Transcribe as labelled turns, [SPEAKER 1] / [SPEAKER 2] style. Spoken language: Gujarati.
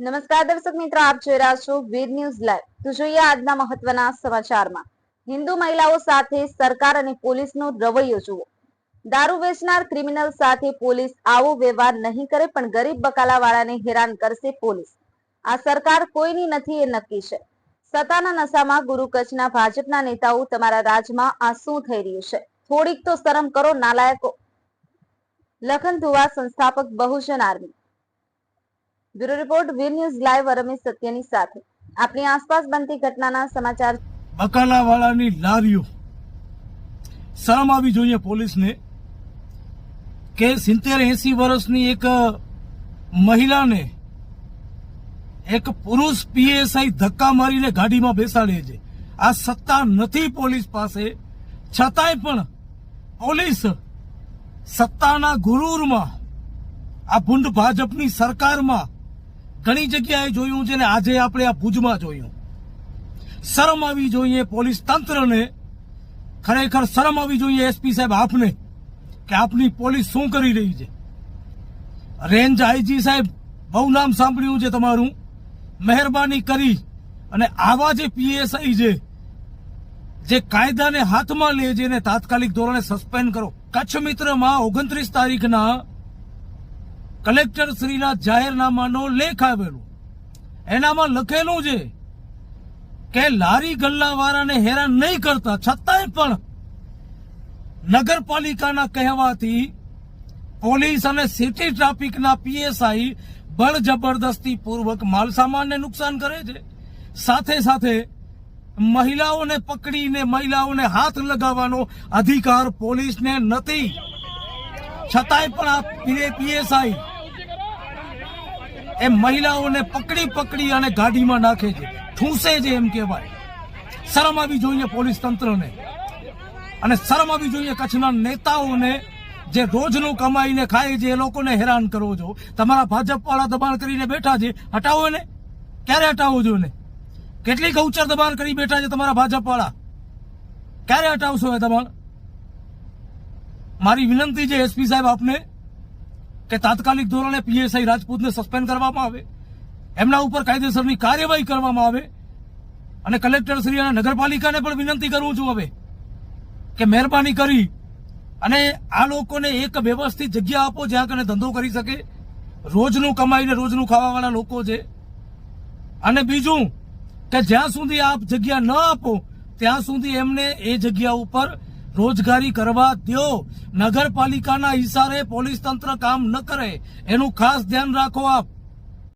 [SPEAKER 1] નમસ્કાર દર્શક મિત્રો, આપ જોઈ રહ્યા છો વીર ન્યૂઝ લાઈવ. તો જોઈએ આજના મહત્વના સમાચારમાં. હિન્દુ મહિલાઓ સાથે સરકાર અને પોલીસનો રવૈયો જુઓ. દારૂ વેચનાર ક્રિમિનલ સાથે પોલીસ આવો વ્યવહાર નહીં કરે, પણ ગરીબ બકાલાવાળાને હેરાન કરશે પોલીસ. આ સરકાર કોઈની નથી એ નક્કી છે. સત્તાના નશામાં ગુરુ કચ્છના ભાજપના નેતાઓ તમારા રાજમાં આ શું થઈ રહ્યું છે. થોડીક તો શરમ કરો, નાલાયકો. Lakhan Dhuva સંસ્થાપક Bahujan army. Bureau report, Veer news live Ramesh સત્યની સાથે. આપણી આસપાસ બનતી ઘટનાના સમાચાર
[SPEAKER 2] બકાલાવાળાની લારીઓ. શરમ આવી જોઈએ પોલીસને કે સિત્તેર એસી વર્ષની એક મહિલાને એક પુરુષ પીએસઆઈ ધક્કા મારીને ગાડીમાં બેસાડે છે. આ સત્તા નથી પોલીસ પાસે. છતાંય પણ પોલીસ સત્તાના ગુરુરમાં, આ ભૂંડ ભાજપની સરકારમાં ઘણી જગ્યાએ જોયું છે ને આજે આપણે આ ભુજમાં જોયું. શરમ આવી જોઈએ પોલીસ તંત્રને. ખરેખર શરમ આવી જોઈએ એસપી સાહેબ આપને કે આપની પોલીસ શું કરી રહી છે. રેન્જ આઈજી સાહેબ, બહુ નામ સાંભળ્યું છે તમારું. મહેરબાની કરી અને આવા જે પીએસઆઈ છે, જે કાયદાને હાથમાં લે છે એને તાત્કાલિક ધોરણે સસ્પેન્ડ કરો. કચ્છ મિત્રમાં ઓગણત્રીસ તારીખના કલેક્ટર શ્રીના જાહેરનામાનો લેખ આવેલો. એનામાં લખેલું છે કે લારી ગલ્લાવાળાને હેરાન નહીં કરતા, છતાંય પણ નગરપાલિકાના કહેવાથી પોલીસ અને સિટી ટ્રાફિકના પીએસઆઈ બળ જબરદસ્તી પૂર્વક માલ સામાનને નુકસાન કરે છે. સાથે સાથે મહિલાઓને પકડીને મહિલાઓને હાથ લગાવવાનો અધિકાર પોલીસને નથી. છતાંય પણ આ પીએસઆઈ એ મહિલાઓને પકડી પકડી અને ગાડીમાં નાખે છે. ઠૂંસે છે એમ કહેવાય. શરમ આવી જોઈએ પોલીસ તંત્રને. અને શરમ આવી જોઈએ કચ્છના નેતાઓને જે રોજનું કમાઈને ખાય છે, એ લોકોને હેરાન કરવો છો તમારા ભાજપવાળા દબાણ કરીને બેઠા છે. હટાવો એને. ક્યારે હટાવો છો એને? કેટલી ગૌચર દબાણ કરી બેઠા છે તમારા ભાજપવાળા? ક્યારે હટાવશો એ દબાણ? મારી વિનંતી છે એસપી સાહેબ આપને કે તાત્કાલિક ધોરણે પીએસઆઈ રાજપૂતને સસ્પેન્ડ કરવામાં આવે, એમના ઉપર કાયદેસરની કાર્યવાહી કરવામાં આવે, અને કલેક્ટર શ્રી અને નગરપાલિકાને પણ વિનંતી કરું છું હવે કે મહેરબાની કરી અને આ લોકોને એક વ્યવસ્થિત જગ્યા આપો જ્યાં કને ધંધો કરી શકે. રોજનું કમાઈને રોજનું ખાવાવાળા લોકો છે. અને બીજું કે જ્યાં સુધી આપ જગ્યા ન આપો, ત્યાં સુધી એમને એ જગ્યા ઉપર રોજગારી કરવા દો નગરપાલિકાના ઈશારે પોલીસ તંત્ર કામ ન કરે. એનું ખાસ ધ્યાન રાખો આપ.